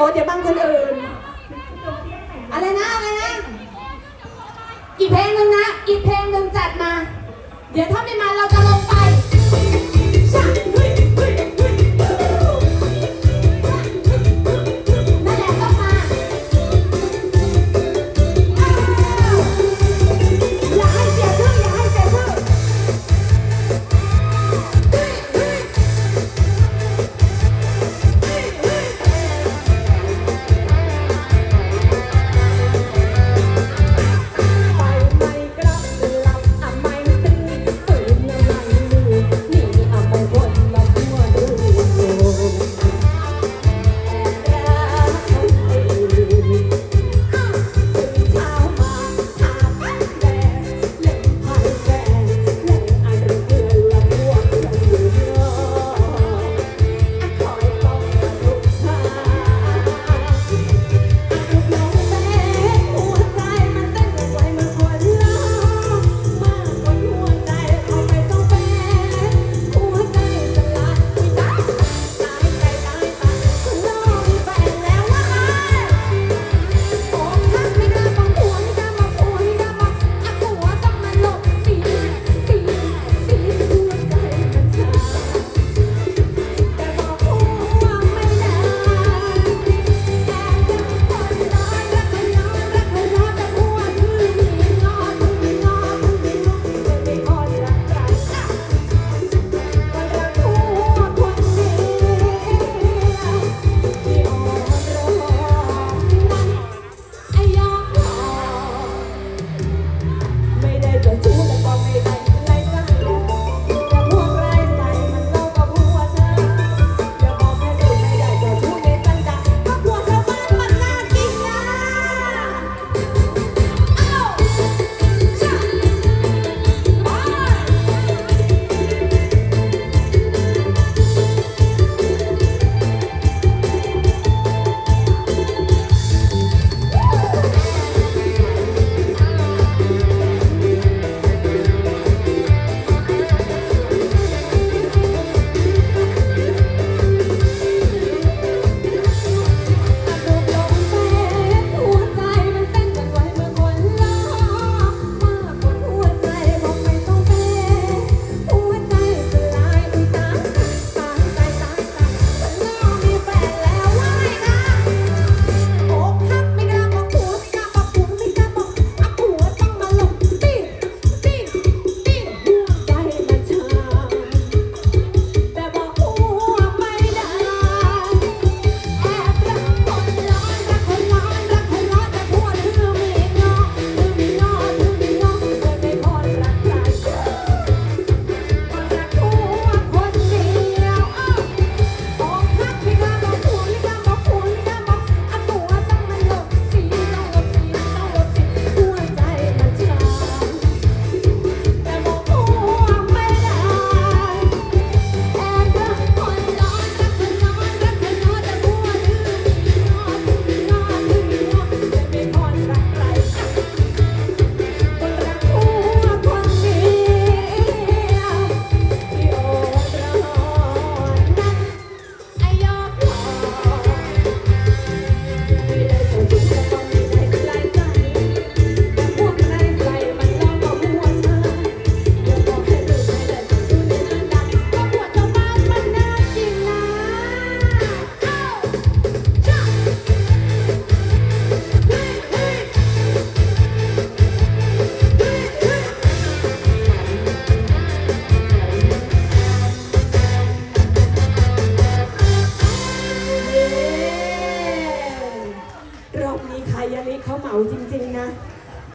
อ้เดี๋ยวบางคนอื่น อะไรนะอะไรนะ อีกเพลงหนึ่งนะ อีกเพลงหนึ่งจัดมา เดี๋ยวถ้าไม่มาเราจะลงไป